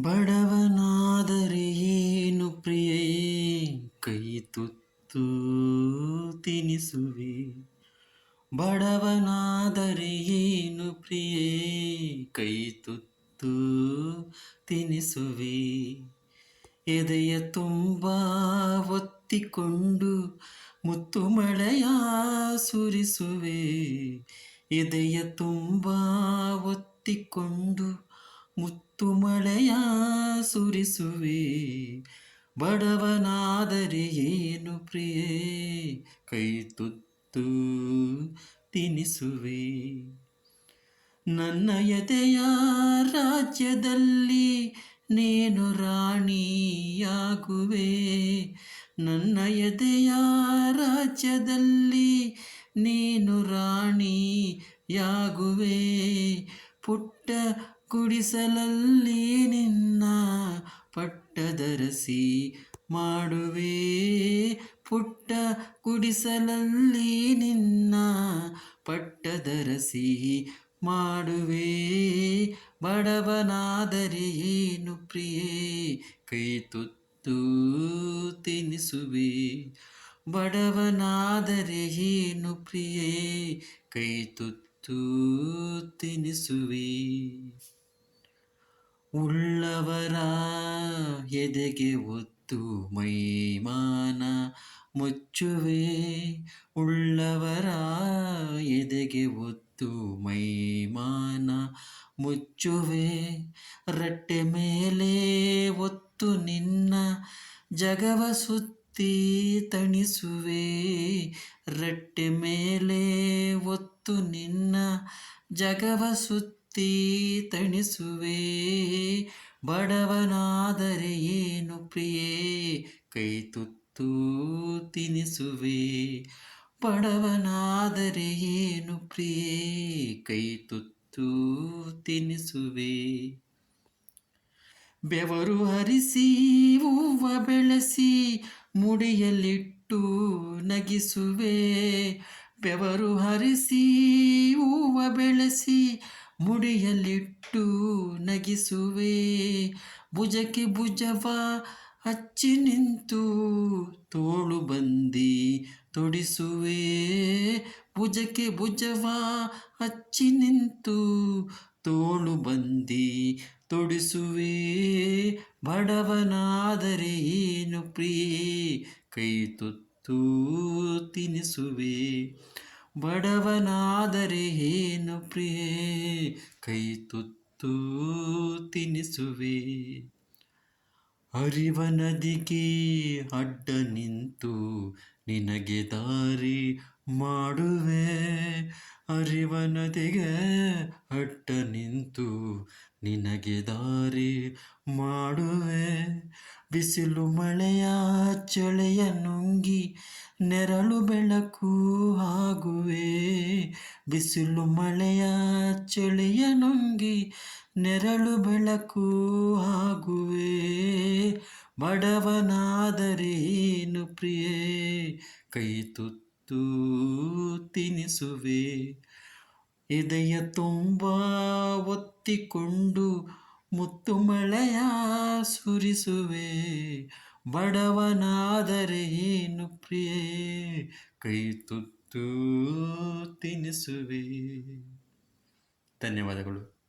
ಬಡವನಾದರೆ ಏನು ಪ್ರಿಯೇ? ಕೈ ತುತ್ತು ತಿನಿಸುವೆ. ಬಡವನಾದರೆ ಏನು ಪ್ರಿಯೇ? ಕೈ ತುತ್ತು ತಿನಿಸುವೆ. ಎದೆಯ ತುಂಬ ಒತ್ತಿಕೊಂಡು ಮುತ್ತು ಮಳೆಯ ಸುರಿಸುವೆ. ಎದೆಯ ತುಂಬ ಒತ್ತಿಕೊಂಡು ಮುತ್ತು ಮಳೆಯ ಸುರಿಸುವೆ. ಬಡವನಾದರೆ ಏನು ಪ್ರಿಯೇ? ಕೈ ತುತ್ತು ತಿನಿಸುವೆ. ನನ್ನ ಎದೆಯ ರಾಜ್ಯದಲ್ಲಿ ನೀನು ರಾಣಿಯಾಗುವೆ. ನನ್ನ ಎದೆಯ ರಾಜ್ಯದಲ್ಲಿ ನೀನು ರಾಣಿಯಾಗುವೆ. ಪುಟ್ಟ ಗುಡಿಸಲಲ್ಲಿ ನಿನ್ನ ಪಟ್ಟದರಸಿ ಮಾಡುವೆ. ಪುಟ್ಟ ಕುಡಿಸಲಲ್ಲಿ ನಿನ್ನ ಪಟ್ಟದರಸಿ ಮಾಡುವೆ. ಬಡವನಾದರೆ ಏನು ಪ್ರಿಯೇ? ಕೈ ತುತ್ತು ತಿನಿಸುವೆ. ಬಡವನಾದರೆ ಏನು ಪ್ರಿಯೇ? ಕೈ ತುತ್ತು ತಿನಿಸುವೆ. ಉಳ್ಳವರ ಎದೆಗೆ ಒತ್ತು ಮೈಮಾನ ಮುಚ್ಚುವೆ. ಉಳ್ಳವರ ಎದೆಗೆ ಒತ್ತು ಮೈಮಾನ ಮುಚ್ಚುವೆ. ರಟ್ಟೆ ಮೇಲೆ ಒತ್ತು ನಿನ್ನ ಜಗವ ಸುತ್ತಿ ತಣಿಸುವೆ. ರಟ್ಟೆ ಮೇಲೆ ಒತ್ತು ನಿನ್ನ ಜಗವ ಸುತ್ತಿ ತಣಿಸುವೆ. ಬಡವನಾದರೆ ಏನು ಪ್ರಿಯೇ? ಕೈ ತುತ್ತು ತಿನಿಸುವೆ. ಬಡವನಾದರೆ ಏನು ಪ್ರಿಯೇ? ಕೈ ತುತ್ತು ತಿನಿಸುವೆ. ಬೆವರು ಹರಿಸಿ, ಹೂವ ಬೆಳೆಸಿ, ಮುಡಿಯಲ್ಲಿಟ್ಟು ನಗಿಸುವೆ. ಬೆವರು ಹರಿಸಿ, ಹೂವ ಬೆಳೆಸಿ ಮುಡಿಯಲ್ಲಿಟ್ಟು ನಗಿಸುವೆ. ಭುಜಕ್ಕೆ ಭುಜವ ಹಚ್ಚಿ ನಿಂತು ತೋಳು ಬಂದಿ ತೊಡಿಸುವೆ. ಭುಜಕ್ಕೆ ಭುಜವ ಹಚ್ಚಿ ನಿಂತು ತೋಳು ಬಂದಿ ತೊಡಿಸುವೆ. ಬಡವನಾದರೆ ಏನು ಪ್ರಿಯೇ? ಕೈ ತುತ್ತು ತಿನಿಸುವೆ. ಬಡವನಾದರೆ ಏನು ಪ್ರಿಯೇ? ಕೈ ತುತ್ತು ತಿನಿಸುವೆ. ಅರಿವ ನದಿಗೆ ಅಡ್ಡ ನಿಂತು ನಿನಗೆ ದಾರಿ ಮಾಡುವೆ. ಅರಿವ ನದಿಗೆ ಅಡ್ಡ ನಿಂತು ನಿನಗೆ ದಾರಿ ಮಾಡುವೆ. ಬಿಸಿಲು ಮಳೆಯ ಚಳೆಯ ನುಂಗಿ ನೆರಳು ಬೆಳಕು ಆಗುವೆ. ಬಿಸಿಲು ಮಳೆಯ ಚಳಿಯ ನುಂಗಿ ನೆರಳು ಬೆಳಕು ಆಗುವೆ. ಬಡವನಾದರೇನು ಪ್ರಿಯೇ? ಕೈ ತುತ್ತು ತಿನಿಸುವೆ. ಎದೆಯ ತುಂಬ ಒತ್ತಿಕೊಂಡು ಮುತ್ತು ಮಳೆಯ ಸುರಿಸುವೆ. ಬಡವನಾದರೆ ಏನು ಪ್ರಿಯೇ? ಕೈ ತುತ್ತು ತಿನಿಸುವೆ. ಧನ್ಯವಾದಗಳು.